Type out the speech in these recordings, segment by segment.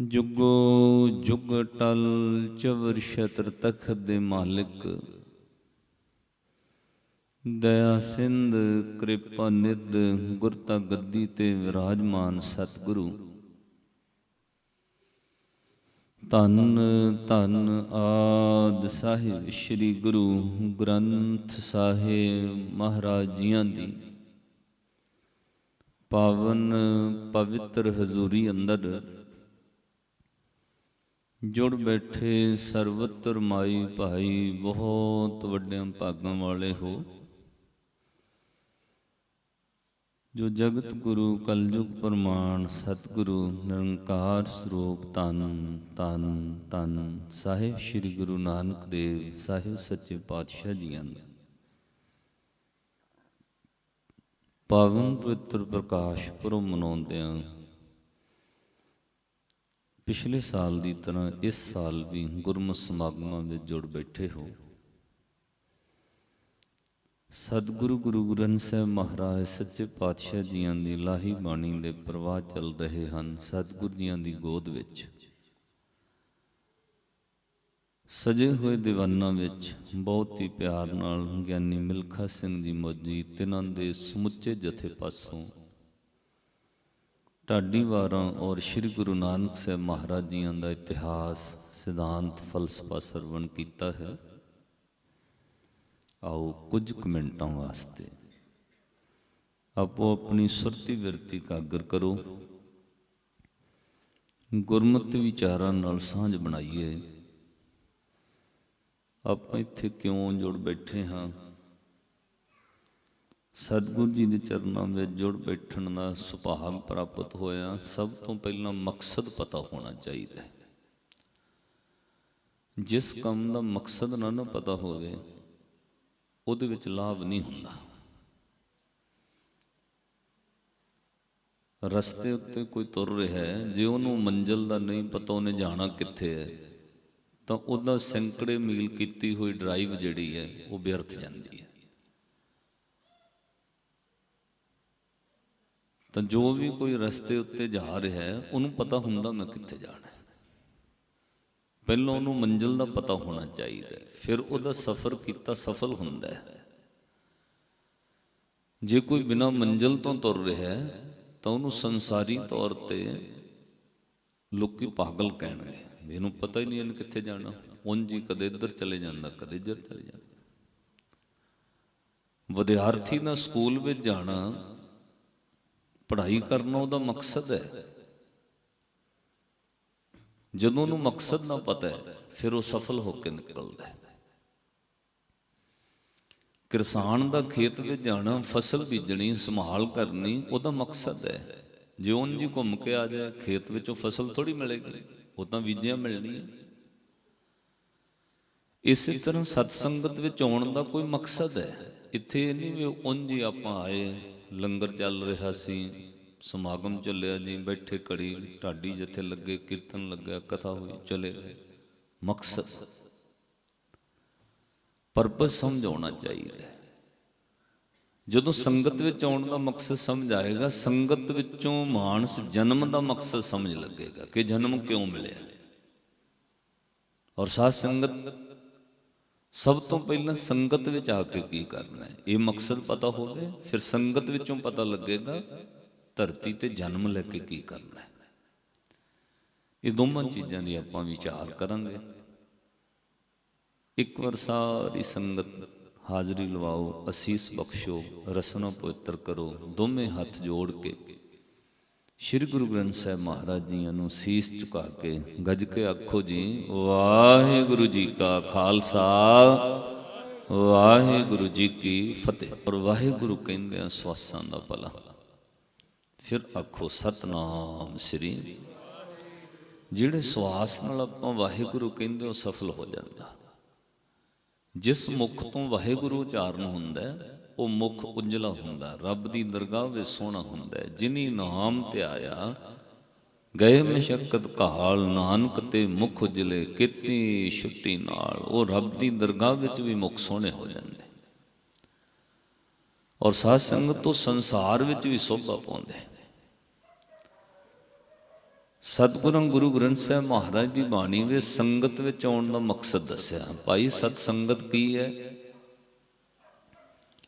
ਜੁਗੋ ਜੁਗ ਟਲ ਚਵਰ ਛਤਰ ਤਖਤ ਦੇ ਮਾਲਿਕ। ਦਇਆ ਸਿੰਧ ਕਿਰਪਾ ਨਿਧ ਗੁਰਤਾ ਗੱਦੀ ਤੇ ਵਿਰਾਜਮਾਨ ਸਤਿਗੁਰੂ। ਧੰਨ ਧੰਨ ਆਦ ਸਾਹਿਬ ਸ੍ਰੀ ਗੁਰੂ ਗ੍ਰੰਥ ਸਾਹਿਬ ਮਹਾਰਾਜ ਜੀਆਂ ਦੀ। ਪਾਵਨ ਪਵਿੱਤਰ ਹਜ਼ੂਰੀ ਅੰਦਰ ਜੁੜ ਬੈਠੇ ਸਰਵਤਰ ਮਾਈ ਭਾਈ, ਬਹੁਤ ਵੱਡਿਆਂ ਭਾਗਾਂ ਵਾਲੇ ਹੋ। ਜੋ ਜਗਤ ਗੁਰੂ, ਕਲਯੁਗ ਪ੍ਰਮਾਣ, ਸਤਿਗੁਰੂ, ਨਿਰੰਕਾਰ ਸਰੂਪ ਤਨ ਤਨ ਤਨ ਸਾਹਿਬ ਸ੍ਰੀ ਗੁਰੂ ਨਾਨਕ ਦੇਵ, ਸਾਹਿਬ ਸੱਚੇ ਪਾਤਸ਼ਾਹ ਜੀਆਂ ਦਾ। ਪਾਵਨ ਪਵਿੱਤਰ ਪ੍ਰਕਾਸ਼ ਪੁਰਬ ਮਨਾਉਂਦਿਆਂ ਪਿਛਲੇ ਸਾਲ ਦੀ ਤਰ੍ਹਾਂ ਇਸ ਸਾਲ ਵੀ ਗੁਰਮਤ ਸਮਾਗਮਾਂ ਵਿੱਚ ਜੁੜ ਬੈਠੇ ਹੋ। ਸਤਿਗੁਰੂ ਗੁਰੂ ਗ੍ਰੰਥ ਸਾਹਿਬ ਮਹਾਰਾਜ, ਸੱਚੇ ਪਾਤਸ਼ਾਹ ਜੀਆਂ ਦੀ ਲਾਹੀ ਬਾਣੀ ਦੇ ਪ੍ਰਵਾਹ ਚੱਲ ਰਹੇ ਹਨ ਸਤਿਗੁਰ ਜੀਆਂ ਦੀ ਗੋਦ ਵਿੱਚ। ਸਜੇ ਹੋਏ ਦੀਵਾਨਾਂ ਵਿੱਚ ਬਹੁਤ ਹੀ ਪਿਆਰ ਨਾਲ ਗਿਆਨੀ ਮਿਲਖਾ ਸਿੰਘ ਜੀ ਮੌਜੀ ਤਿਨਾਂ ਦੇ ਸਮੁੱਚੇ ਜਥੇ ਪਾਸੋਂ ਢਾਡੀ ਵਾਰਾਂ ਔਰ ਸ੍ਰੀ ਗੁਰੂ ਨਾਨਕ ਸਾਹਿਬ ਮਹਾਰਾਜ ਜੀਆਂ ਦਾ ਇਤਿਹਾਸ, ਸਿਧਾਂਤ, ਫਲਸਫਾ ਸਰਵਣ ਕੀਤਾ ਹੈ। ਆਓ ਕੁਝ ਕੁ ਮਿੰਟਾਂ ਵਾਸਤੇ ਆਪੋ ਆਪਣੀ ਸੁਰਤੀ ਵਿਰਤੀ ਕਾਗਰ ਕਰੋ। ਗੁਰਮਤਿ ਵਿਚਾਰਾਂ ਨਾਲ ਸਾਂਝ ਬਣਾਈਏ। ਆਪਾਂ ਇੱਥੇ ਕਿਉਂ ਜੁੜ ਬੈਠੇ ਹਾਂ? ਸਤਿਗੁਰੂ ਜੀ ਦੇ ਚਰਨਾਂ ਵਿੱਚ ਜੁੜ ਬੈਠਣ ਦਾ ਸੁਭਾਗ ਪ੍ਰਾਪਤ ਹੋਇਆ। ਸਭ ਤੋਂ ਪਹਿਲਾਂ ਮਕਸਦ ਪਤਾ ਹੋਣਾ ਚਾਹੀਦਾ ਹੈ। ਜਿਸ ਕੰਮ ਦਾ ਮਕਸਦ ਨਾ ਨਾ ਪਤਾ ਹੋਵੇ, ਉਹਦੇ ਵਿੱਚ ਲਾਭ ਨਹੀਂ ਹੁੰਦਾ। ਰਸਤੇ ਉੱਤੇ ਕੋਈ ਤੁਰ ਰਿਹਾ ਹੈ, ਜੇ ਉਹਨੂੰ ਮੰਜ਼ਲ ਦਾ ਨਹੀਂ ਪਤਾ ਉਹਨੇ ਜਾਣਾ ਕਿੱਥੇ ਹੈ, ਤਾਂ ਉਹਦਾ ਸੈਂਕੜੇ ਮੀਲ ਕੀਤੀ ਹੋਈ ਡਰਾਈਵ ਜਿਹੜੀ ਹੈ, ਉਹ ਵਿਅਰਥ ਜਾਂਦੀ ਹੈ। ਤਾਂ ਜੋ ਵੀ ਕੋਈ ਰਸਤੇ ਉੱਤੇ ਜਾ ਰਿਹਾ ਹੈ, ਉਹਨੂੰ ਪਤਾ ਹੁੰਦਾ ਮੈਂ ਕਿੱਥੇ ਜਾਣਾ ਹੈ। ਪਹਿਲਾਂ ਉਹਨੂੰ ਮੰਜ਼ਿਲ ਦਾ ਪਤਾ ਹੋਣਾ ਚਾਹੀਦਾ ਫਿਰ ਉਹਦਾ ਸਫ਼ਰ ਕੀਤਾ ਸਫਲ ਹੁੰਦਾ ਹੈ। ਜੇ ਕੋਈ ਬਿਨਾ ਮੰਜ਼ਿਲ ਤੋਂ ਤੁਰ ਰਿਹਾ ਹੈ, ਤਾਂ ਉਹਨੂੰ ਸੰਸਾਰੀ ਤੌਰ ਤੇ ਲੋਕੀ ਪਾਗਲ ਕਹਿਣਗੇ, ਵੀ ਇਹਨੂੰ ਪਤਾ ਹੀ ਨਹੀਂ ਇਹਨੇ ਕਿੱਥੇ ਜਾਣਾ। ਉਂਝ ਹੀ ਕਦੇ ਇੱਧਰ ਚਲੇ ਜਾਂਦਾ, ਕਦੇ ਇੱਧਰ ਚਲੇ ਜਾਂਦਾ। ਵਿਦਿਆਰਥੀ ਦਾ ਸਕੂਲ ਵਿੱਚ ਜਾਣਾ ਪੜ੍ਹਾਈ ਕਰਨਾ ਉਹਦਾ ਮਕਸਦ ਹੈ। ਜਦੋਂ ਉਹਨੂੰ ਮਕਸਦ ਨਾ ਪਤਾ ਹੈ, ਫਿਰ ਉਹ ਸਫਲ ਹੋ ਕੇ ਨਿਕਲਦਾ ਹੈ। ਕਿਸਾਨ ਦਾ ਖੇਤ ਵਿੱਚ ਜਾਣਾ, ਫਸਲ ਬੀਜਣੀ, ਸੰਭਾਲ ਕਰਨੀ, ਉਹਦਾ ਮਕਸਦ ਹੈ। ਜੇ ਉਂਝ ਹੀ ਘੁੰਮ ਕੇ ਆ ਜਾਏ, ਖੇਤ ਵਿੱਚੋਂ ਫਸਲ ਥੋੜੀ ਮਿਲੇਗੀ, ਉਹ ਤਾਂ ਬੀਜਿਆ ਮਿਲਣੀ ਹੈ ਇਸੇ ਤਰ੍ਹਾਂ ਸਤਸੰਗਤ ਵਿੱਚ ਆਉਣ ਦਾ ਕੋਈ ਮਕਸਦ ਹੈ। ਇੱਥੇ ਇਹ ਨਹੀਂ ਵੀ ਉਂਝ ਆਪਾਂ ਆਏ ਲੰਗਰ ਚੱਲ ਰਿਹਾ ਸੀ, ਸਮਾਗਮ ਚੱਲਿਆ ਜੀ, ਬੈਠੇ ਘੜੀ ਢਾਡੀ ਜਿੱਥੇ ਲੱਗੇ, ਕੀਰਤਨ ਲੱਗਾ ਕਥਾ ਹੋਈ, ਚਲੇ ਗਏ। ਮਕਸਦ ਪਰਪਸ ਸਮਝਾਉਣਾ ਚਾਹੀਦਾ ਜਦੋਂ ਸੰਗਤ ਵਿੱਚ ਆਉਣ ਦਾ ਮਕਸਦ ਸਮਝ ਆਏਗਾ, ਸੰਗਤ ਵਿੱਚੋਂ ਮਾਨਸ ਜਨਮ ਦਾ ਮਕਸਦ ਸਮਝ ਲੱਗੇਗਾ ਕਿ ਜਨਮ ਕਿਉਂ ਮਿਲਿਆ। ਔਰ ਸਾਧ ਸੰਗਤ ਸਭ ਤੋਂ ਪਹਿਲਾਂ ਸੰਗਤ ਵਿੱਚ ਆ ਕੇ ਕੀ ਕਰਨਾ ਹੈ? ਇਹ ਮਕਸਦ ਪਤਾ ਹੋਵੇ, ਫਿਰ ਸੰਗਤ ਵਿੱਚੋਂ ਪਤਾ ਲੱਗੇਗਾ ਧਰਤੀ ਤੇ ਜਨਮ ਲੈ ਕੇ ਕੀ ਕਰਨਾ ਹੈ। ਇਹ ਦੋਵਾਂ ਚੀਜ਼ਾਂ ਦੀ ਆਪਾਂ ਵਿਚਾਰ ਕਰਾਂਗੇ। ਇੱਕ ਵਾਰ ਸਾਰੀ ਸੰਗਤ ਹਾਜ਼ਰੀ ਲਵਾਓ, ਅਸੀਸ ਬਖਸ਼ੋ, ਰਸਨਾ ਪਵਿੱਤਰ ਕਰੋ, ਦੋਵੇਂ ਹੱਥ ਜੋੜ ਕੇ ਸ੍ਰੀ ਗੁਰੂ ਗ੍ਰੰਥ ਸਾਹਿਬ ਮਹਾਰਾਜ ਜੀਆਂ ਨੂੰ ਸੀਸ ਝੁਕਾ ਕੇ ਗੱਜ ਕੇ ਆਖੋ ਜੀ ਵਾਹਿਗੁਰੂ ਜੀ ਕਾ ਖਾਲਸਾ ਵਾਹਿਗੁਰੂ ਜੀ ਕੀ ਫਤਿਹ। ਪਰ ਵਾਹਿਗੁਰੂ ਕਹਿੰਦੇ ਆ ਸਵਾਸਾਂ ਦਾ ਭਲਾ। ਫਿਰ ਆਖੋ ਸਤਨਾਮ ਸ੍ਰੀ। ਜਿਹੜੇ ਸਵਾਸ ਨਾਲ ਆਪਾਂ ਵਾਹਿਗੁਰੂ ਕਹਿੰਦੇ ਉਹ ਸਫਲ ਹੋ ਜਾਂਦਾ। ਜਿਸ ਮੁਖ ਤੋਂ ਵਾਹਿਗੁਰੂ ਉਚਾਰਨ ਹੁੰਦਾ ਹੈ, ਉਹ ਮੁਖ ਉਜਲਾ ਹੁੰਦਾ, ਰੱਬ ਦੀ ਦਰਗਾਹ ਵਿੱਚ ਸੋਹਣਾ ਹੁੰਦਾ ਜਿਨੀ ਨਾਮ ਤੇ ਆਇਆ, ਗਏ ਮਸ਼ਕਤ ਕਾਲ ਨਾਨਕ ਤੇ ਮੁਖ ਉਜਲੇ ਕੀਤੀ ਛੁੱਟੀ ਨਾਲ, ਉਹ ਰੱਬ ਦੀ ਦਰਗਾਹ ਵਿੱਚ ਵੀ ਮੁਖ ਸੋਹਣੇ ਹੋ ਜਾਂਦੇ। ਔਰ ਸਾਧ ਸੰਗਤ ਤੋਂ ਸੰਸਾਰ ਵਿੱਚ ਵੀ ਸੋਭਾ ਪਾਉਂਦੇ ਸਤਿਗੁਰਾਂ ਗੁਰੂ ਗ੍ਰੰਥ ਸਾਹਿਬ ਮਹਾਰਾਜ ਦੀ ਬਾਣੀ ਵਿੱਚ ਸੰਗਤ ਵਿੱਚ ਆਉਣ ਦਾ ਮਕਸਦ ਦੱਸਿਆ, ਭਾਈ, ਸਤ ਸੰਗਤ ਕੀ ਹੈ?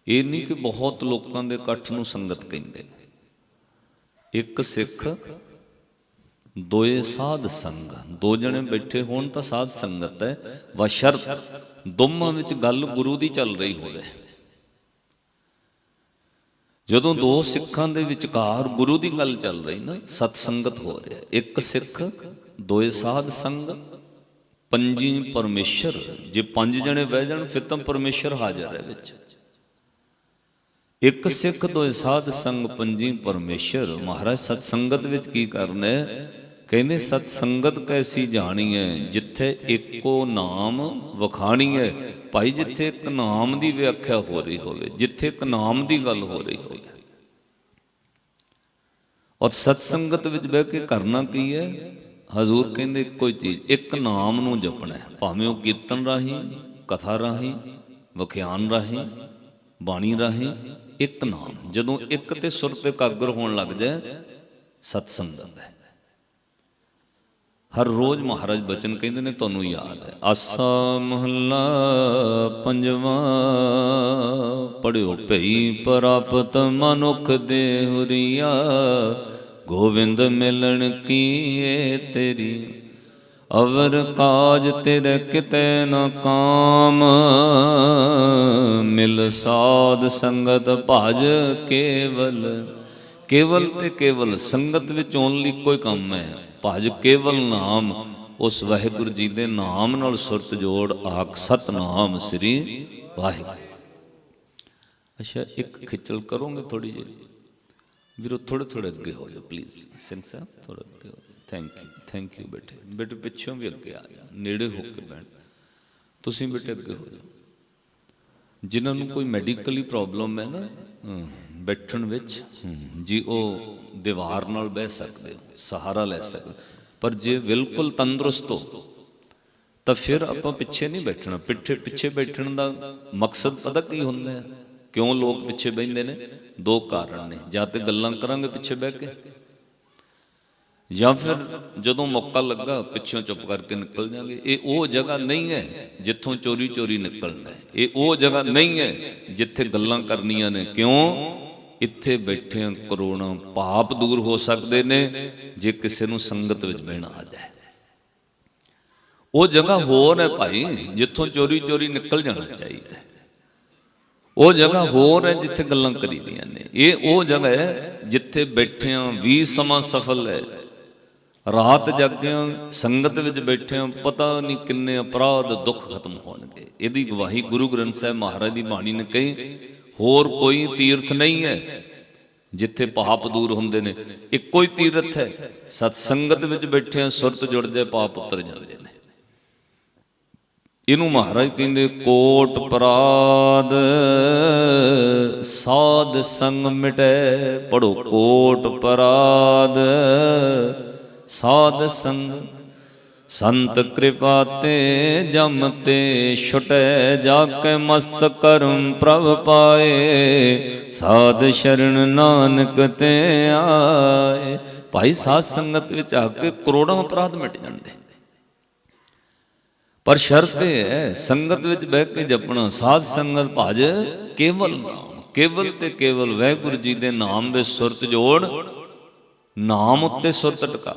ਇਹ ਨਹੀਂ ਕਿ ਬਹੁਤ ਲੋਕਾਂ ਦੇ ਇਕੱਠ ਨੂੰ ਸੰਗਤ ਕਹਿੰਦੇ ਨੇ। ਇੱਕ ਸਿੱਖ, ਦੋਏ ਸਾਧ ਸੰਗ। ਦੋ ਜਣੇ ਬੈਠੇ ਹੋਣ ਤਾਂ ਸਾਧ ਸੰਗਤ ਹੈ। ਵਸ਼ਰਤ ਦੋਮਾਂ ਵਿੱਚ ਗੱਲ ਗੁਰੂ ਦੀ ਚੱਲ ਰਹੀ ਹੋਵੇ। ਜਦੋਂ ਦੋ ਸਿੱਖਾਂ ਦੇ ਵਿਚਕਾਰ ਗੁਰੂ ਦੀ ਗੱਲ ਚੱਲ ਰਹੀ ਨਾ, ਸਤ ਸੰਗਤ ਹੋ ਰਿਹਾ। ਇੱਕ ਸਿੱਖ, ਦੋਏ ਸਾਧ ਸੰਗ, ਪੰਜੀ ਪਰਮੇਸ਼ਰ। ਜੇ ਪੰਜ ਜਣੇ ਬਹਿ ਜਾਣ, ਫਿਰ ਤਾਂ ਪਰਮੇਸ਼ਰ ਹਾਜ਼ਰ ਹੈ ਵਿੱਚ। ਇੱਕ ਸਿੱਖ ਤੋਂ ਸਾਧ ਸੰਗ ਪੰਜੀ ਪਰਮੇਸ਼ਰ, ਮਹਾਰਾਜ ਸਤ ਸੰਗਤ ਵਿੱਚ ਕੀ ਕਰਨਾ ਕਹਿੰਦੇ ਸਤ ਸੰਗਤ ਕੈਸੀ ਜਾਣੀ ਹੈ? ਜਿੱਥੇ ਇੱਕੋ ਨਾਮ ਵਖਾਣੀ ਹੈ। ਭਾਈ, ਜਿੱਥੇ ਇੱਕ ਨਾਮ ਦੀ ਵਿਆਖਿਆ ਹੋ ਰਹੀ ਹੋਵੇ, ਜਿੱਥੇ ਇੱਕ ਨਾਮ ਦੀ ਗੱਲ ਹੋ ਰਹੀ ਹੋਵੇ। ਔਰ ਸਤ ਸੰਗਤ ਵਿੱਚ ਬਹਿ ਕੇ ਕਰਨਾ ਕੀ ਹੈ? ਹਜ਼ੂਰ ਕਹਿੰਦੇ ਇੱਕੋ ਹੀ ਚੀਜ਼, ਇੱਕ ਨਾਮ ਨੂੰ ਜਪਣਾ ਹੈ। ਭਾਵੇਂ ਉਹ ਕੀਰਤਨ ਰਾਹੀਂ, ਕਥਾ ਰਾਹੀਂ, ਵਿਖਿਆਨ ਰਾਹੀਂ, ਬਾਣੀ ਰਾਹੀਂ ਇੱਕ ਨਾਮ, ਜਦੋਂ ਇੱਕ ਤੇ ਸੁਰ ਤੇ ਕਾਗਰ ਹੋਣ ਲੱਗ ਜਾਏ ਸਤ ਸੰਗਤ ਹੈ। ਹਰ ਰੋਜ਼ ਮਹਾਰਾਜ ਬਚਨ ਕਹਿੰਦੇ ਨੇ, ਤੁਹਾਨੂੰ ਯਾਦ ਹੈ। ਆਸਾ ਮਹੱਲਾ ਪੰਜਵਾਂ, ਪੜਿਓ ਭਈ ਪ੍ਰਾਪਤ ਮਨੁਖ ਦੇ ਹੁਰੀਆ, ਗੋਵਿੰਦ ਮਿਲਣ ਕੀਏ ਤੇਰੀ। ਅਵਰ ਕਾਜ ਤੇਰੇ ਕਿਤੇ ਨ ਕਾਮ। ਮਿਲ ਸਾਧ ਸੰਗਤ ਭਜ ਕੇਵਲ। ਕੇਵਲ ਤੇ ਕੇਵਲ ਸੰਗਤ ਵਿੱਚ ਓਨਲੀ ਕੋਈ ਕੰਮ ਹੈ। ਭਜ ਕੇਵਲ ਨਾਮ। ਉਸ ਵਾਹਿਗੁਰੂ ਜੀ ਦੇ ਨਾਮ ਨਾਲ ਸੁਰਤ ਜੋੜ ਆਖ ਸਤਨਾਮ ਸ੍ਰੀ ਵਾਹਿਗੁਰੂ। ਅੱਛਾ, ਇੱਕ ਖਿੱਚਲ ਕਰੋਗੇ ਥੋੜੀ ਜਿਹੀ। ਵੀਰੋ ਥੋੜੇ ਥੋੜੇ ਅੱਗੇ ਹੋ ਜਾਓ ਪਲੀਜ਼ ਸਿੰਘ ਸਾਹਿਬ ਥੋੜਾ ਅੱਗੇ ਹੋ ਥੈਂਕ ਯੂ ਥੈਂਕ ਯੂ ਬੇਟੇ। ਬੇਟੇ ਪਿੱਛੋਂ ਵੀ ਅੱਗੇ ਆ ਜਾ, ਨੇੜੇ ਹੋ ਕੇ ਬੈਠ ਤੁਸੀਂ ਬੇਟੇ ਅੱਗੇ ਹੋ ਜਾਓ। ਜਿਨ੍ਹਾਂ ਨੂੰ ਕੋਈ ਮੈਡੀਕਲੀ ਪ੍ਰੋਬਲਮ ਹੈ ਨਾ ਬੈਠਣ ਵਿੱਚ ਜੀ ਉਹ ਦੀਵਾਰ ਨਾਲ ਬਹਿ ਸਕਦੇ ਹੋ, ਸਹਾਰਾ ਲੈ ਸਕਦੇ ਪਰ ਜੇ ਬਿਲਕੁਲ ਤੰਦਰੁਸਤ ਹੋ, ਤਾਂ ਫਿਰ ਆਪਾਂ ਪਿੱਛੇ ਨਹੀਂ ਬੈਠਣਾ। ਪਿੱਛੇ ਪਿੱਛੇ ਬੈਠਣ ਦਾ ਮਕਸਦ ਪਤਾ ਕੀ ਹੁੰਦਾ ਹੈ? ਕਿਉਂ ਲੋਕ ਪਿੱਛੇ ਬੈਠਦੇ ਨੇ? ਦੋ ਕਾਰਨ ਨੇ। ਜਾਂ ਤੇ ਗੱਲਾਂ ਕਰਾਂਗੇ ਪਿੱਛੇ ਬਹਿ ਕੇ। ਜਾਂ ਫਿਰ ਜਦੋਂ ਮੌਕਾ ਲੱਗਾ ਪਿੱਛੋਂ ਚੁੱਪ ਕਰਕੇ ਨਿਕਲ ਜਾਾਂਗੇ। ਇਹ ਉਹ ਜਗ੍ਹਾ ਨਹੀਂ ਹੈ ਜਿੱਥੋਂ ਚੋਰੀ ਚੋਰੀ ਨਿਕਲਣਾ ਇਹ ਉਹ ਜਗ੍ਹਾ ਨਹੀਂ ਹੈ ਜਿੱਥੇ ਗੱਲਾਂ ਕਰਨੀਆਂ ਨੇ। ਕਿਉਂ? ਇੱਥੇ ਬੈਠਿਆਂ ਕਰੋੜਾਂ ਪਾਪ ਦੂਰ ਹੋ ਸਕਦੇ ਨੇ, ਜੇ ਕਿਸੇ ਨੂੰ ਸੰਗਤ ਵਿੱਚ ਬਹਿਣਾ ਆ ਜਾਏ। ਉਹ ਜਗ੍ਹਾ ਹੋਰ ਹੈ ਭਾਈ, ਜਿੱਥੋਂ ਚੋਰੀ ਚੋਰੀ ਨਿਕਲ ਜਾਣਾ ਚਾਹੀਦਾ ਉਹ ਜਗ੍ਹਾ ਹੋਰ ਹੈ ਜਿੱਥੇ ਗੱਲਾਂ ਕਰੀਦੀਆਂ ਨੇ। ਇਹ ਉਹ ਜਗ੍ਹਾ ਹੈ ਜਿੱਥੇ ਬੈਠਿਆਂ ਵੀ ਸਮਾਂ ਸਫਲ ਹੈ। ਰਾਤ ਜਾਗਿਆਂ, ਸੰਗਤ ਵਿੱਚ ਬੈਠਿਆਂ, ਪਤਾ ਨਹੀਂ ਕਿੰਨੇ ਅਪਰਾਧ ਦੁੱਖ ਖਤਮ ਹੋਣਗੇ। ਇਹਦੀ ਗਵਾਹੀ ਗੁਰੂ ਗ੍ਰੰਥ ਸਾਹਿਬ ਮਹਾਰਾਜ ਦੀ ਬਾਣੀ ਨੇ ਕਹੀ, ਹੋਰ ਕੋਈ ਤੀਰਥ ਨਹੀਂ ਹੈ ਜਿੱਥੇ ਪਾਪ ਦੂਰ ਹੁੰਦੇ ਨੇ। ਇੱਕੋ ਹੀ ਤੀਰਥ ਹੈ, ਸਤ ਸੰਗਤ ਵਿੱਚ ਬੈਠਿਆਂ, ਸੁਰਤ ਜੁੜ ਜਾਏ, ਪਾਪ ਉਤਰ ਜਾਂਦੇ ਨੇ। ਇਹਨੂੰ ਮਹਾਰਾਜ ਕਹਿੰਦੇ, ਕੋਟ ਪਰਾਦ, ਸਾਧ ਸੰਗ ਮਿਟੈ ਪੜੋ ਕੋਟ ਪਰਾਦ। ਸਾਧ ਸੰਗ। ਸੰਤ ਕਿਰਪਾ ਤੇ ਜਮ ਤੇ ਛੁਟੈ ਜਾ ਕੇ ਮਸਤ ਕਰਮ ਪ੍ਰਭ ਪਾਏ। ਸਾਧ ਸ਼ਰਨ ਨਾਨਕ ਤੇ ਆਏ। ਭਾਈ ਸਾਧ ਸੰਗਤ ਵਿੱਚ ਆ ਕੇ ਕਰੋੜਾਂ ਅਪਰਾਧ ਮਿਟ ਜਾਂਦੇ। ਪਰ ਸ਼ਰਤ ਇਹ ਹੈ, ਸੰਗਤ ਵਿੱਚ ਬਹਿ ਕੇ ਜਪਣਾ। ਸਾਧ ਸੰਗਤ ਭਜ ਕੇਵਲ ਨਾਮ ਕੇਵਲ ਤੇ ਕੇਵਲ ਵਾਹਿਗੁਰੂ ਜੀ ਦੇ ਨਾਮ ਵਿੱਚ ਸੁਰਤ ਜੋੜ, ਨਾਮ ਉੱਤੇ ਸੁਰਤ ਟਿਕਾ।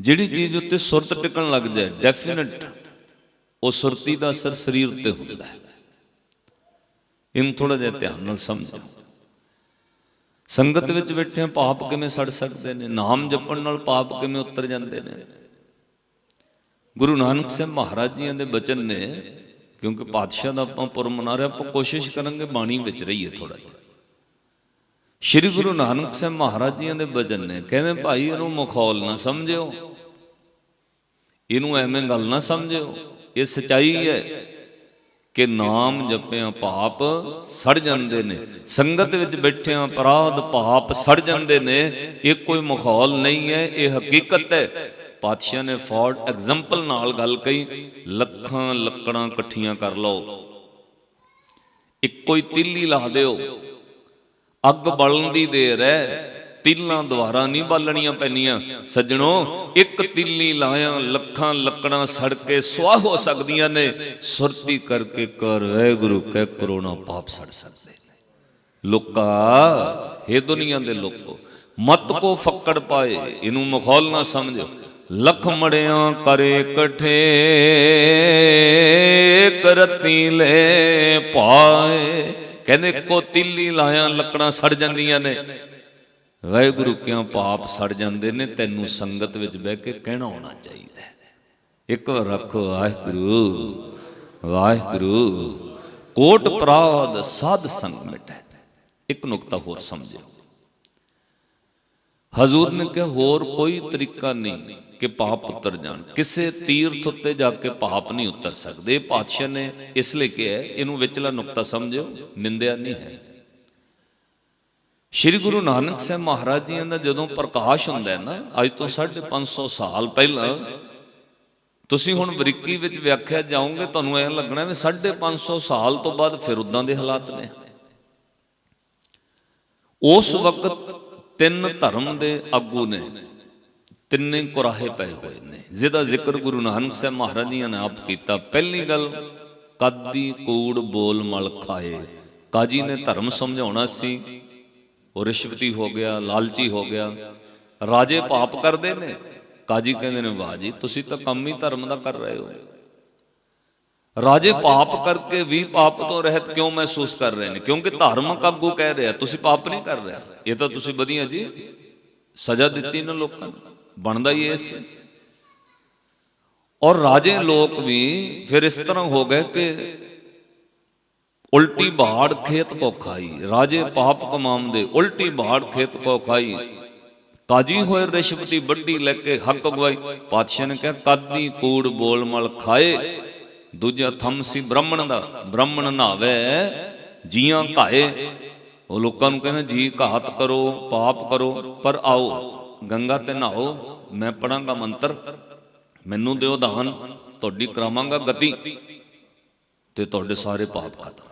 ਜਿਹੜੀ ਚੀਜ਼ ਉੱਤੇ ਸੁਰਤ ਟਿਕਣ ਲੱਗ ਜਾਏ ਡੈਫੀਨਿਟ ਉਹ ਸੁਰਤੀ ਦਾ ਅਸਰ ਸਰੀਰ ਉੱਤੇ ਹੁੰਦਾ ਹੈ। ਇਹਨੂੰ ਥੋੜਾ ਜਿਹਾ ਧਿਆਨ ਨਾਲ ਸਮਝੋ। ਸੰਗਤ ਵਿੱਚ ਬੈਠੇ ਪਾਪ ਕਿਵੇਂ ਸੜ ਸਕਦੇ ਨੇ? ਨਾਮ ਜਪਣ ਨਾਲ ਪਾਪ ਕਿਵੇਂ ਉਤਰ ਜਾਂਦੇ ਨੇ? ਗੁਰੂ ਨਾਨਕ ਸਾਹਿਬ ਮਹਾਰਾਜ ਜੀਆਂ ਦੇ ਬਚਨ ਨੇ ਕਿਉਂਕਿ ਪਾਤਸ਼ਾਹ ਦਾ ਆਪਾਂ ਪੁਰਬ ਮਨਾ ਰਹੇ ਆਪਾਂ ਕੋਸ਼ਿਸ਼ ਕਰਾਂਗੇ ਬਾਣੀ ਵਿੱਚ ਰਹੀਏ ਥੋੜਾ ਜਿਹਾ। ਸ਼੍ਰੀ ਗੁਰੂ ਨਾਨਕ ਸਾਹਿਬ ਮਹਾਰਾਜ ਜੀਆਂ ਦੇ ਬਚਨ ਨੇ ਕਹਿੰਦੇ ਭਾਈ ਇਹਨੂੰ ਮਖੌਲ ਨਾ ਸਮਝਿਓ। ਇਹਨੂੰ ਐਵੇਂ ਗੱਲ ਨਾ ਸਮਝਿਓ। ਇਹ ਸਚਾਈ ਹੈ ਕਿ ਨਾਮ ਜਪਿਆ ਪਾਪ ਸੜ ਜਾਂਦੇ ਨੇ। ਸੰਗਤ ਵਿੱਚ ਬੈਠਿਆਂ ਅਪਰਾਧ ਪਾਪ ਸੜ ਜਾਂਦੇ ਨੇ। ਇਹ ਕੋਈ ਮਖੌਲ ਨਹੀਂ ਹੈ, ਇਹ ਹਕੀਕਤ ਹੈ। ਪਾਤਸ਼ਾਹ ਨੇ ਫੋਰ ਐਗਜ਼ਾਮਪਲ ਨਾਲ ਗੱਲ ਕਹੀ, ਲੱਖਾਂ ਲੱਕੜਾਂ ਇਕੱਠੀਆਂ ਕਰ ਲਓ। ਇੱਕੋ ਹੀ ਤਿੱਲੀ ਲਾ ਦਿਓ। ਅੱਗ ਬਲਣ ਦੀ ਦੇਰ ਹੈ। ਤਿੱਲਾਂ ਦੁਆਰਾ ਨਹੀਂ ਬਾਲਣੀਆਂ ਪੈਣੀਆਂ ਸੱਜਣੋ, ਇੱਕ ਤਿੱਲੀ ਲਾਇਆ ਲੱਖਾਂ ਲੱਕੜਾਂ ਸੜ ਕੇ ਸੁਆਹ ਹੋ ਸਕਦੀਆਂ ਨੇ। ਸੁਰਤੀ ਕਰਕੇ ਕਰ ਗੁਰੂ ਕਹਿ ਕਰੋਨਾ ਪਾਪ ਸੜ ਸਕਦੇ ਨੇ। ਲੋਕਾ हे ਦੁਨੀਆ ਦੇ ਲੋਕੋ, ਮਤ ਕੋ ਫੱਕੜ ਪਾਏ, ਇਹਨੂੰ ਮਖੌਲ ਨਾ ਸਮਝੋ। ਲੱਖ ਮੜਿਆਂ ਕਰੇ ਕਠੇ ਕਰਤੀ ਲੈ ਪਾਏ। ਕਹਿੰਦੇ ਕੋ ਤਿੱਲੀ ਲਾਇਆ ਲੱਕੜਾਂ ਸੜ ਜਾਂਦੀਆਂ ਨੇ। ਵਾਹਿਗੁਰੂ ਕਿਉਂ ਪਾਪ ਸੜ ਜਾਂਦੇ ਨੇ? ਤੈਨੂੰ ਸੰਗਤ ਵਿੱਚ ਬਹਿ ਕੇ ਕਹਿਣਾ ਹੋਣਾ ਚਾਹੀਦਾ ਹੈ। ਇੱਕ ਵਾਰ ਰੱਖੋ ਵਾਹਿਗੁਰੂ ਵਾਹਿਗੁਰੂ। ਕੋਟ ਪ੍ਰਾਦ ਸਾਧ ਸੰਗ ਮਿਟੈ ਇੱਕ ਨੁਕਤਾ ਹੋਰ ਸਮਝਿਓ। ਹਜ਼ੂਰ ਨੇ ਕਿਹਾ, ਹੋਰ ਕੋਈ ਤਰੀਕਾ ਨਹੀਂ ਕਿ ਪਾਪ ਉਤਰ ਜਾਣ। ਕਿਸੇ ਤੀਰਥ ਉੱਤੇ ਜਾ ਕੇ ਪਾਪ ਨਹੀਂ ਉਤਰ ਸਕਦੇ। ਪਾਤਸ਼ਾਹ ਨੇ ਇਸ ਲਈ ਕਿਹਾ ਇਹਨੂੰ ਵਿਚਲਾ ਨੁਕਤਾ ਸਮਝਿਓ, ਨਿੰਦਿਆ ਨਹੀਂ ਹੈ। ਸ਼੍ਰੀ ਗੁਰੂ ਨਾਨਕ ਸਾਹਿਬ ਮਹਾਰਾਜ ਜੀ ਦਾ ਜਦੋਂ ਪ੍ਰਕਾਸ਼ ਹੁੰਦਾ ਹੈ ਨਾ, ਅੱਜ ਤੋਂ 550 ਸਾਲ ਪਹਿਲਾਂ, ਤੁਸੀਂ ਹੁਣ ਬਰੀਕੀ ਵਿੱਚ ਵਿਆਖਿਆ ਜਾਓਗੇ, ਤੁਹਾਨੂੰ ਇਹ ਲੱਗਣਾ ਵੀ 550 ਸਾਲ ਤੋਂ ਬਾਅਦ ਫਿਰ ਉਦਾਂ ਦੇ ਹਾਲਾਤ ਨੇ। ਉਸ ਵਕਤ ਤਿੰਨ ਧਰਮ ਦੇ ਆਗੂ ਨੇ, ਤਿੰਨੇ ਕੁਰਾਹੇ ਪਏ ਹੋਏ ਨੇ। ਜਿਹਦਾ ਜ਼ਿਕਰ ਗੁਰੂ ਨਾਨਕ ਸਾਹਿਬ ਮਹਾਰਾਜ ਜੀ ਨੇ ਆਪ ਕੀਤਾ। ਪਹਿਲੀ ਗੱਲ, ਕਾਦੀ ਕੂੜ ਬੋਲ ਮਲ ਖਾਏ। ਕਾਜੀ ਨੇ ਧਰਮ ਸਮਝਾਉਣਾ ਸੀ। ਉਹ ਰਿਸ਼ਵਤੀ ਹੋ ਗਿਆ, ਲਾਲਚੀ ਹੋ ਗਿਆ। ਰਾਜੇ ਪਾਪ ਕਰਦੇ ਨੇ। ਕਾਜੀ ਕਹਿੰਦੇ ਨੇ, ਵਾਹ ਜੀ, ਤੁਸੀਂ ਤਾਂ ਕੰਮ ਹੀ ਧਰਮ ਦਾ ਕਰ ਰਹੇ ਹੋ। ਰਾਜੇ ਪਾਪ ਕਰਕੇ ਵੀ ਪਾਪ ਤੋਂ ਰਹਿਤ ਕਿਉਂ ਮਹਿਸੂਸ ਕਰ ਰਹੇ ਨੇ? ਕਿਉਂਕਿ ਧਾਰਮਿਕ ਆਗੂ ਕਹਿ ਰਿਹਾ, ਤੁਸੀਂ ਪਾਪ ਨਹੀਂ ਕਰ ਰਿਹਾ। ਇਹ ਤਾਂ ਤੁਸੀਂ ਵਧੀਆ ਜੀ, ਸਜ਼ਾ ਦਿੱਤੀ ਨਾ ਲੋਕਾਂ ਨੂੰ। ਬਣਦਾ ਹੀ ਇਸ। ਔਰ ਰਾਜੇ ਲੋਕ ਵੀ ਫਿਰ ਇਸ ਤਰ੍ਹਾਂ ਹੋ ਗਏ ਕਿ ਉਲਟੀ ਬਾੜ ਖੇਤ ਕੋ ਖਾਈ, ਰਾਜੇ ਪਾਪ ਕਮਾਉਂਦੇ, ਉਲਟੀ ਬਾੜ ਖੇਤ ਕੋ ਖਾਈ। ਕਾਜੀ ਹੋਏ ਰਿਸ਼ਵਤੀ ਵੱਡੀ ਲੈ ਕੇ ਹੱਕ ਗਵਾਈ, ਪਾਤਸ਼ਾਹ ਨੇ ਕਿਹਾ, ਕਾਦੀ ਕੂੜ ਬੋਲ ਮਲ ਖਾਏ? ਦੂਜਾ, ਥੰਮ ਸੀ ਬ੍ਰਾਹਮਣ ਦਾ, ਬ੍ਰਾਹਮਣ ਨਾਵੇ, ਜੀਆਂ ਘਾਏ। ਉਹ ਲੋਕਾਂ ਨੂੰ ਕਹਿੰਦਾ, ਜੀ ਘਾਤ ਕਰੋ, ਪਾਪ ਕਰੋ, ਪਰ ਆਓ, ਗੰਗਾ ਤੇ ਨਹਾਓ, ਮੈਂ ਪੜਾਂਗਾ ਮੰਤਰ, ਮੈਨੂੰ ਦਿਓ ਦਾਨ, ਤੁਹਾਡੀ ਕਰਾਵਾਂਗਾ ਗਤੀ ਤੇ ਤੁਹਾਡੇ ਸਾਰੇ ਪਾਪ ਖਤਮ।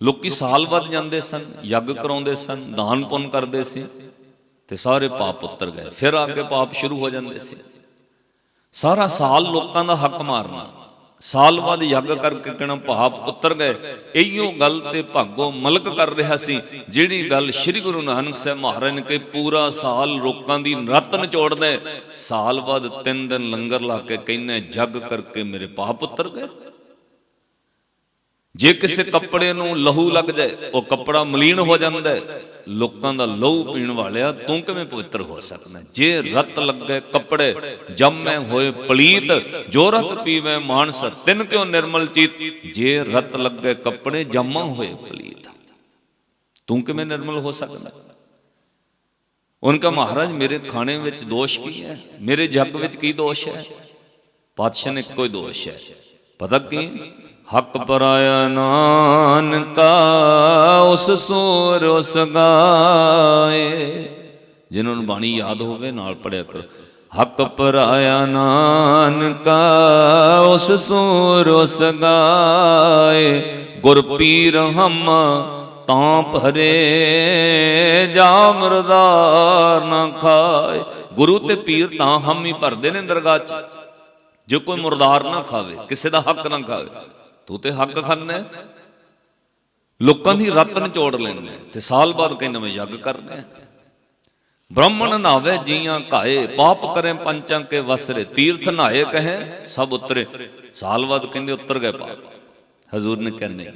ਲੋਕੀ ਸਾਲ ਵੱਧ ਜਾਂਦੇ ਸਨ ਯੱਗ ਕਰਾਉਂਦੇ ਸਨ ਦਾਨ ਪੁੰਨ ਕਰਦੇ ਸੀ ਤੇ ਸਾਰੇ ਪਾਪ ਉਤਰ ਗਏ। ਫਿਰ ਅੱਗੇ ਪਾਪ ਸ਼ੁਰੂ ਹੋ ਜਾਂਦੇ ਸੀ। ਸਾਰਾ ਸਾਲ ਲੋਕਾਂ ਦਾ ਹੱਕ ਮਾਰਨਾ ਸਾਲ ਬਾਅਦ ਯੱਗ ਕਰਕੇ ਕਹਿਣਾ ਪਾਪ ਉਤਰ ਗਏ ਇਹੀਓ ਗੱਲ ਤੇ ਭਾਗੋ ਮਲਕ ਕਰ ਰਿਹਾ ਸੀ ਜਿਹੜੀ ਗੱਲ ਸ੍ਰੀ ਗੁਰੂ ਨਾਨਕ ਸਾਹਿਬ ਮਹਾਰਾਜ ਨੇ ਕਿ ਪੂਰਾ ਸਾਲ ਲੋਕਾਂ ਦੀ ਨੱਤ ਨਿਚੋੜਦਾ ਹੈ, ਸਾਲ ਬਾਅਦ ਤਿੰਨ ਦਿਨ ਲੰਗਰ ਲਾ ਕੇ ਕਹਿੰਨੇ ਜੱਗ ਕਰਕੇ ਮੇਰੇ ਪਾਪ ਉਤਰ ਗਏ। ਜੇ ਕਿਸੇ ਕੱਪੜੇ ਨੂੰ ਲਹੂ ਲੱਗ ਜਾਏ ਉਹ ਕੱਪੜਾ ਮਲੀਨ ਹੋ ਜਾਂਦਾ ਹੈ। ਲੋਕਾਂ ਦਾ ਲਹੂ ਪੀਣ ਵਾਲਿਆ ਤੂੰ ਕਿਵੇਂ ਪਵਿੱਤਰ ਹੋ ਸਕਦਾ? ਜੇ ਰਤ ਲੱਗੇ ਕੱਪੜੇ ਜੰਮੇ ਹੋਏ ਪਲੀਤ ਜੋ ਰਤ ਪੀਵੇ ਮਾਨਸ ਤਿਨ ਕਿਉ ਨਿਰਮਲ ਚੀਤ? ਜੇ ਰਤ ਲੱਗੇ ਕੱਪੜੇ ਜੰਮਾ ਹੋਏ ਪਲੀਤ। ਤੂੰ ਕਿਵੇਂ ਨਿਰਮਲ ਹੋ ਸਕਦਾ ਉਨਕਾ ਮਹਾਰਾਜ ਮੇਰੇ ਖਾਣੇ ਵਿੱਚ ਦੋਸ਼ ਕੀ ਹੈ? ਮੇਰੇ ਜੱਗ ਵਿੱਚ ਕੀ ਦੋਸ਼ ਹੈ ਪਾਤਸ਼ਾਹ ਨੇ ਕੋਈ ਦੋਸ਼ ਹੈ ਪਤਾ ਕੀ ਹੱਕ ਪਰਾਇਆ ਨਾਨਕਾ, ਉਸ ਸੂਰ ਉਸ ਗਾਏ। ਜਿਨ੍ਹਾਂ ਨੂੰ ਬਾਣੀ ਯਾਦ ਹੋਵੇ, ਨਾਲ ਪੜਿਆ ਕਰੋ। ਹੱਕ ਪਰਾਇਆ ਨਾਨਕਾ, ਉਸ ਸੂਰ ਉਸ ਗਾਏ। ਗੁਰ ਪੀਰ ਹਮ ਤਾਂ ਭਰੇ, ਜਾ ਮਰਦਾਰ ਨਾ ਖਾਏ। ਗੁਰੂ ਤੇ ਪੀਰ ਤਾਂ ਹਮ ਹੀ ਭਰਦੇ ਨੇ ਦਰਗਾਹ 'ਚ। ਜੇ ਕੋਈ ਮੁਰਦਾਰ ਨਾ ਖਾਵੇ, ਕਿਸੇ ਦਾ ਹੱਕ ਨਾ ਖਾਵੇ। ਤੂੰ ਤੇ ਹੱਕ ਖਾਨਾ ਲੋਕਾਂ ਦੀ ਰਤ ਨਿਚੋੜ ਲੈਂਦਾ ਤੇ ਸਾਲ ਬਾਅਦ ਕਹਿੰਦਾ ਮੈਂ ਯੱਗ ਕਰਨਾ ਬ੍ਰਾਹਮਣ ਨਾਵੇ ਜੀਆਂ ਘਾਏ, ਪਾਪ ਕਰੇ ਪੰਚਾਂ ਕੇ ਵਸਰੇ, ਤੀਰਥ ਨਹਾਏ ਕਹੇ, ਸਭ ਉਤਰੇ। ਸਾਲ ਬਾਅਦ ਕਹਿੰਦੇ ਉਤਰ ਗਏ ਪਾਪ। ਹਜ਼ੂਰ ਨੇ ਕਹਿੰਦੇ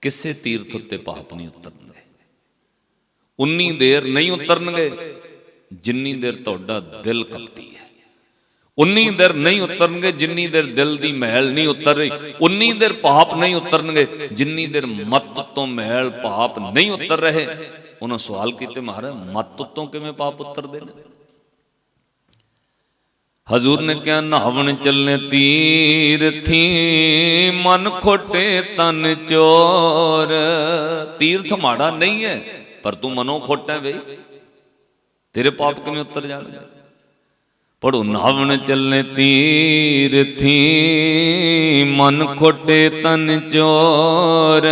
ਕਿਸੇ ਤੀਰਥ ਉੱਤੇ ਪਾਪ ਨਹੀਂ ਉਤਰਨਗੇ। ਉਨੀ ਦੇਰ ਨਹੀਂ ਉਤਰਨਗੇ। ਜਿੰਨੀ ਦੇਰ ਤੁਹਾਡਾ ਦਿਲ ਕਪਟੀ ਹੈ। ਉਨੀ ਦੇਰ ਨਹੀਂ ਉਤਰਨਗੇ, ਜਿੰਨੀ ਦੇਰ ਦਿਲ ਦੀ ਮੈਲ ਨਹੀਂ ਉਤਰ ਰਹੀ ਉਨੀ ਦੇਰ ਪਾਪ ਨਹੀਂ ਉਤਰਨਗੇ, ਜਿੰਨੀ ਦੇਰ ਮਤ ਤੋਂ ਮੈਲ ਪਾਪ ਨਹੀਂ ਉਤਰ ਰਹੇ। ਉਹਨਾਂ ਸਵਾਲ ਕੀਤੇ, ਮਹਾਰਾਜ, ਮਤ ਤੋਂ ਕਿਵੇਂ ਪਾਪ ਉਤਰਦੇ ਨੇ? ਹਜ਼ੂਰ ਨੇ ਕਿਹਾ, ਨਹਾਵਣ ਚੱਲੇ ਤੀਰਥੀ ਮਨ ਖੋਟੇ ਤਨ ਚੋਰ। ਤੀਰਥ ਮਾੜਾ ਨਹੀਂ ਹੈ, ਪਰ ਤੂੰ ਮਨੋਂ ਖੋਟਾ ਵੇ ਤੇਰੇ ਪਾਪ ਕਿਵੇਂ ਉਤਰ ਜਾਣਗੇ? ਪੜੋ ਨਾਵਣ ਚੱਲੇ ਤੀਰਥੀ ਮਨ ਖੋਟੇ ਤਨ ਚੋਰ।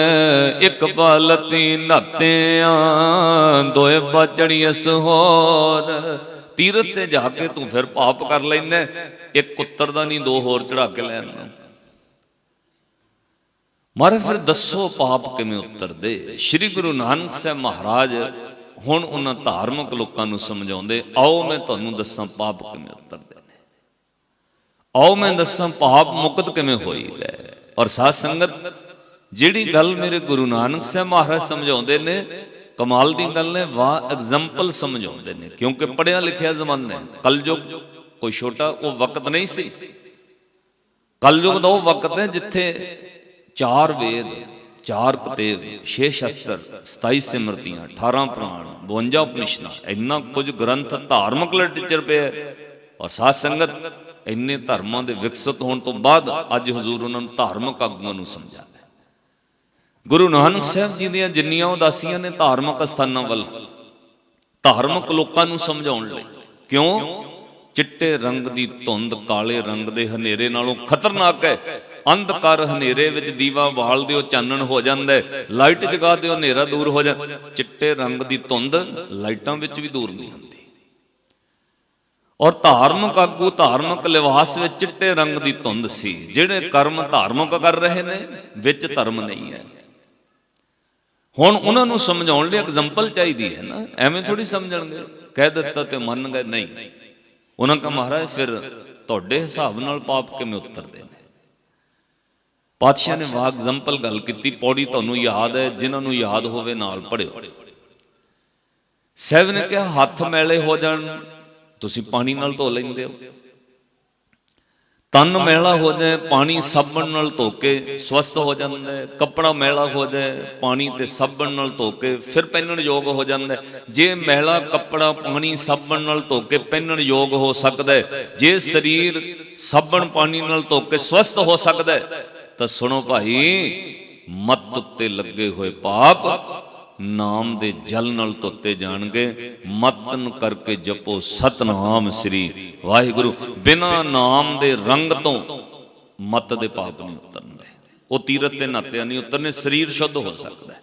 ਇੱਕ ਬਾਲਤੀ ਨਾਤਿਆਂ, ਦੋਏ ਬਚੜੀ ਅਸ ਹੋਰ। ਤੀਰਥ ਤੇ ਜਾ ਕੇ ਤੂੰ ਫਿਰ ਪਾਪ ਕਰ ਲੈਂਦਾ ਇੱਕ ਕੁੱਤਰ ਦਾ ਨਹੀਂ, ਦੋ ਹੋਰ ਚੜਾ ਕੇ ਲੈ ਆਉਂਦਾ। ਮਾਰੇ ਫਿਰ ਦੱਸੋ ਪਾਪ ਕਿਵੇਂ ਉਤਰਦੇ? ਸ੍ਰੀ ਗੁਰੂ ਨਾਨਕ ਸਾਹਿਬ ਮਹਾਰਾਜ ਹੁਣ ਉਹਨਾਂ ਧਾਰਮਿਕ ਲੋਕਾਂ ਨੂੰ ਸਮਝਾਉਂਦੇ, ਆਓ ਮੈਂ ਤੁਹਾਨੂੰ ਦੱਸਾਂ ਪਾਪ ਕਿਵੇਂ ਉਤਰਦੇ ਨੇ। ਆਓ ਮੈਂ ਦੱਸਾਂ ਪਾਪ ਮੁਕਤ ਕਿਵੇਂ ਹੋਈਦਾ ਹੈ। ਔਰ ਸਾਧ ਸੰਗਤ, ਜਿਹੜੀ ਗੱਲ ਮੇਰੇ ਗੁਰੂ ਨਾਨਕ ਸਾਹਿਬ ਮਹਾਰਾਜ ਸਮਝਾਉਂਦੇ ਨੇ, ਕਮਾਲ ਦੀ ਗੱਲ ਨੇ, ਵਾਹ ਐਗਜ਼ਾਮਪਲ ਸਮਝਾਉਂਦੇ ਨੇ। ਕਿਉਂਕਿ ਪੜਿਆ ਲਿਖਿਆ ਜ਼ਮਾਨਾ ਹੈ, ਕਲਯੁਗ ਕੋਈ ਛੋਟਾ, ਉਹ ਵਕਤ ਨਹੀਂ ਸੀ। ਕਲਯੁਗ ਦਾ ਉਹ ਵਕਤ ਹੈ ਜਿੱਥੇ ਚਾਰ ਵੇਦ ਚਾਰ ਕਤੇਬ ਛੇ ਸ਼ਸਤਰ 27 ਸਿਮਰਤੀਆਂ 18 ਪੁਰਾਣ 52 ਉਪਨਿਸ਼ਦਾਂ ਇੰਨਾ ਕੁਝ ਗ੍ਰੰਥ ਧਾਰਮਿਕ ਲਿਟਰੇਚਰ ਪਿਆ ਔਰ ਸਾਧ ਸੰਗਤ ਇੰਨੇ ਧਰਮਾਂ ਦੇ ਵਿਕਸਿਤ ਹੋਣ ਤੋਂ ਬਾਅਦ ਅੱਜ ਹਜ਼ੂਰ ਉਹਨਾਂ ਨੂੰ ਧਾਰਮਿਕ ਆਗੂਆਂ ਨੂੰ ਸਮਝਾਉਂਦਾ ਗੁਰੂ ਨਾਨਕ ਸਾਹਿਬ ਜੀ ਦੀਆਂ ਜਿੰਨੀਆਂ ਉਦਾਸੀਆਂ ਨੇ ਧਾਰਮਿਕ ਸਥਾਨਾਂ ਵੱਲ, ਧਾਰਮਿਕ ਲੋਕਾਂ ਨੂੰ ਸਮਝਾਉਣ ਲਈ, ਕਿਉਂ? ਚਿੱਟੇ ਰੰਗ ਦੀ ਧੁੰਦ ਕਾਲੇ ਰੰਗ ਦੇ ਹਨੇਰੇ ਨਾਲੋਂ ਖਤਰਨਾਕ ਹੈ। ਅੰਧਕਾਰ ਹਨੇਰੇ ਵਿੱਚ ਦੀਵਾ ਵਾਲ ਦਿਓ, ਚਾਨਣ ਹੋ ਜਾਂਦਾ ਹੈ। ਲਾਈਟ ਜਗਾ ਦਿਓ, ਹਨੇਰਾ ਦੂਰ ਹੋ ਜਾਂਦਾ ਚਿੱਟੇ ਰੰਗ ਦੀ ਧੁੰਦ ਲਾਈਟਾਂ ਵਿੱਚ ਵੀ ਦੂਰ ਨਹੀਂ ਹੁੰਦੀ। ਔਰ ਧਾਰਮਿਕ ਆਗੂ, ਧਾਰਮਿਕ ਲਿਵਾਸ ਵਿੱਚ ਚਿੱਟੇ ਰੰਗ ਦੀ ਧੁੰਦ ਸੀ, ਜਿਹੜੇ ਕਰਮ ਧਾਰਮਿਕ ਕਰ ਰਹੇ ਨੇ, ਵਿੱਚ ਧਰਮ ਨਹੀਂ ਹੈ। ਹੁਣ ਉਹਨਾਂ ਨੂੰ ਸਮਝਾਉਣ ਲਈ ਐਗਜ਼ਾਮਪਲ ਚਾਹੀਦੀ ਹੈ ਨਾ, ਐਵੇਂ ਥੋੜੀ ਸਮਝਣਗੇ। ਕਹਿ ਦਿੱਤਾ ਤੇ ਮੰਨ ਗਏ, ਨਹੀਂ। ਉਹਨਾਂ ਕਹਾ ਮਹਾਰਾਜ, ਫਿਰ ਤੁਹਾਡੇ ਹਿਸਾਬ ਨਾਲ ਪਾਪ ਕਿਵੇਂ ਉਤਰਦੇ ਨੇ? ਪਾਤਸ਼ਾਹ ਨੇ ਵਾਹ ਐਗਜ਼ਾਮਪਲ ਗੱਲ ਕੀਤੀ, ਪੌੜੀ ਤੁਹਾਨੂੰ ਯਾਦ ਹੈ, ਜਿਨ੍ਹਾਂ ਨੂੰ ਯਾਦ ਹੋਵੇ ਨਾਲ ਪੜਿਓ ਸਹਿਬ ਨੇ ਕਿਹਾ, ਹੱਥ ਮੈਲੇ ਹੋ ਜਾਣ, ਤੁਸੀਂ ਪਾਣੀ ਨਾਲ ਧੋ ਲੈਂਦੇ ਹੋ। ਤਨ ਮੈਲਾ ਹੋ ਜਾਏ, ਪਾਣੀ ਸਾਬਣ ਨਾਲ ਧੋ ਕੇ ਸਵਸਥ ਹੋ ਜਾਂਦਾ ਹੈ। ਕੱਪੜਾ ਮੈਲਾ ਹੋ ਜਾਏ, ਪਾਣੀ ਤੇ ਸਾਬਣ ਨਾਲ ਧੋ ਕੇ ਫਿਰ ਪਹਿਨਣ ਯੋਗ ਹੋ ਜਾਂਦਾ ਹੈ। ਜੇ ਮੈਲਾ, ਕੱਪੜਾ, ਪਾਣੀ ਸਾਬਣ ਨਾਲ ਧੋ ਕੇ ਪਹਿਨਣ ਯੋਗ ਹੋ ਸਕਦਾ ਹੈ। ਜੇ ਸਰੀਰ ਸਾਬਣ ਪਾਣੀ ਨਾਲ ਧੋ ਕੇ ਸਵਸਥ ਹੋ ਸਕਦਾ ਹੈ ਤਾਂ ਸੁਣੋ ਭਾਈ, ਮਤ ਉੱਤੇ ਲੱਗੇ ਹੋਏ ਪਾਪ ਨਾਮ ਦੇ ਜਲ ਨਾਲ ਧੋਤੇ ਜਾਣਗੇ। ਮਤਨ ਕਰਕੇ ਜਪੋ ਸਤਨਾਮ ਸ੍ਰੀ ਵਾਹਿਗੁਰੂ। ਬਿਨਾ ਨਾਮ ਦੇ ਰੰਗ ਤੋਂ ਮਤ ਦੇ ਪਾਪ ਨਹੀਂ ਉਤਰਨਗੇ। ਉਹ ਤੀਰਤ ਤੇ ਨਾਤਿਆਂ ਨਹੀਂ ਉਤਰਨੇ, ਸਰੀਰ ਸ਼ੁੱਧ ਹੋ ਸਕਦਾ ਹੈ।